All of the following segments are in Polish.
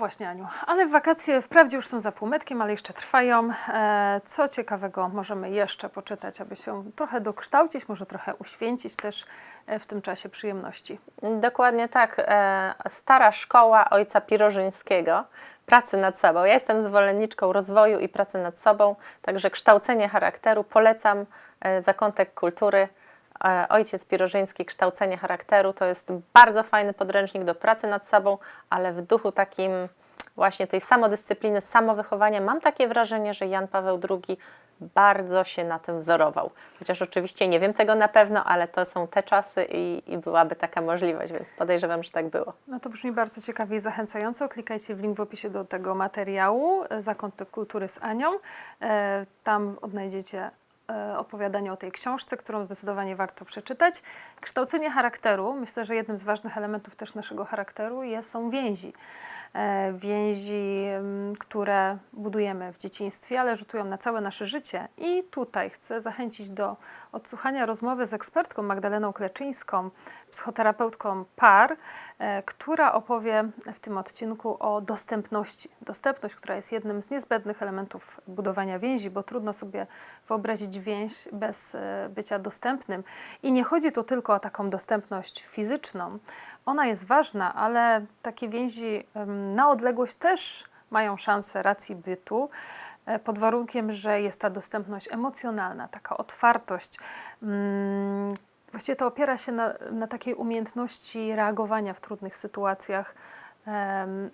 właśnie, Aniu. Ale wakacje wprawdzie już są za półmetkiem, ale jeszcze trwają. E, Co ciekawego możemy jeszcze poczytać, aby się trochę dokształcić, może trochę uświęcić też e, w tym czasie przyjemności? Dokładnie tak. E, Stara szkoła ojca Pirożyńskiego, pracy nad sobą. Ja jestem zwolenniczką rozwoju i pracy nad sobą, także kształcenie charakteru polecam zakątek kultury. E, Ojciec Pirożyński, kształcenie charakteru to jest bardzo fajny podręcznik do pracy nad sobą, ale w duchu takim właśnie tej samodyscypliny, samowychowania. Mam takie wrażenie, że Jan Paweł II bardzo się na tym wzorował. Chociaż oczywiście nie wiem tego na pewno, ale to są te czasy i, i byłaby taka możliwość, więc podejrzewam, że tak było. No to brzmi bardzo ciekawie i zachęcająco. Klikajcie w link w opisie do tego materiału e, Zakątek Kultury z Anią. E, Tam odnajdziecie e, opowiadanie o tej książce, którą zdecydowanie warto przeczytać. Kształcenie charakteru. Myślę, że jednym z ważnych elementów też naszego charakteru jest, są więzi. E, Więzi, które budujemy w dzieciństwie, ale rzutują na całe nasze życie. I tutaj chcę zachęcić do odsłuchania rozmowy z ekspertką Magdaleną Kleczyńską, psychoterapeutką par, e, która opowie w tym odcinku o dostępności. Dostępność, która jest jednym z niezbędnych elementów budowania więzi, bo trudno sobie wyobrazić więź bez e, bycia dostępnym. I nie chodzi tu tylko o taką dostępność fizyczną. Ona jest ważna, ale takie więzi na odległość też mają szansę racji bytu e, pod warunkiem, że jest ta dostępność emocjonalna, taka otwartość. Mm, Właściwie to opiera się na, na takiej umiejętności reagowania w trudnych sytuacjach.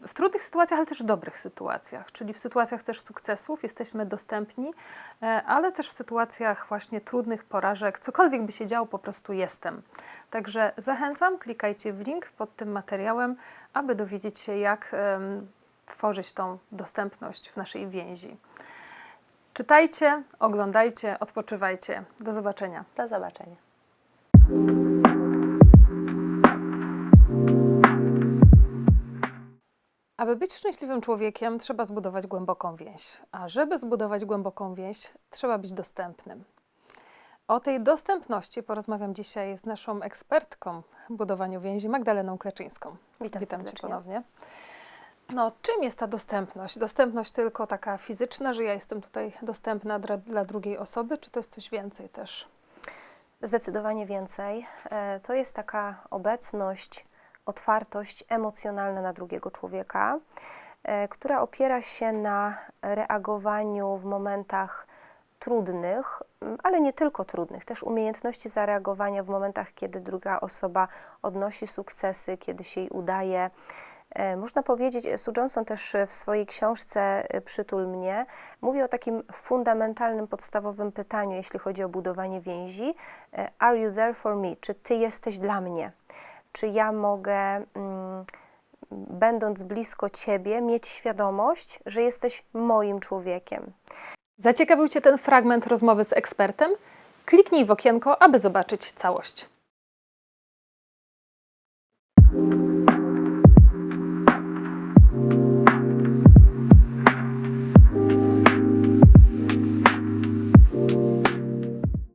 W trudnych sytuacjach, ale też w dobrych sytuacjach, czyli w sytuacjach też sukcesów jesteśmy dostępni, e, ale też w sytuacjach właśnie trudnych porażek, cokolwiek by się działo, po prostu jestem. Także zachęcam, klikajcie w link pod tym materiałem, aby dowiedzieć się, jak tworzyć tą dostępność w naszej więzi. Czytajcie, oglądajcie, odpoczywajcie. Do zobaczenia. Do zobaczenia. Aby być szczęśliwym człowiekiem, trzeba zbudować głęboką więź. A żeby zbudować głęboką więź, trzeba być dostępnym. O tej dostępności porozmawiam dzisiaj z naszą ekspertką w budowaniu więzi, Magdaleną Kleczyńską. Witam Witam Cię ponownie. No, czym jest ta dostępność? Dostępność tylko taka fizyczna, że ja jestem tutaj dostępna dla, dla drugiej osoby, czy to jest coś więcej też? Zdecydowanie więcej. E, To jest taka obecność, otwartość emocjonalna na drugiego człowieka, e, która opiera się na reagowaniu w momentach trudnych, ale nie tylko trudnych, też umiejętności zareagowania w momentach, kiedy druga osoba odnosi sukcesy, kiedy się jej udaje. E, Można powiedzieć, Sue Johnson też e, w swojej książce e, Przytul mnie mówi o takim fundamentalnym, podstawowym pytaniu, jeśli chodzi o budowanie więzi. E, Are you there for me? Czy ty jesteś dla mnie? Czy ja mogę, mm, będąc blisko ciebie, mieć świadomość, że jesteś moim człowiekiem? Zaciekawił Cię ten fragment rozmowy z ekspertem? Kliknij w okienko, aby zobaczyć całość.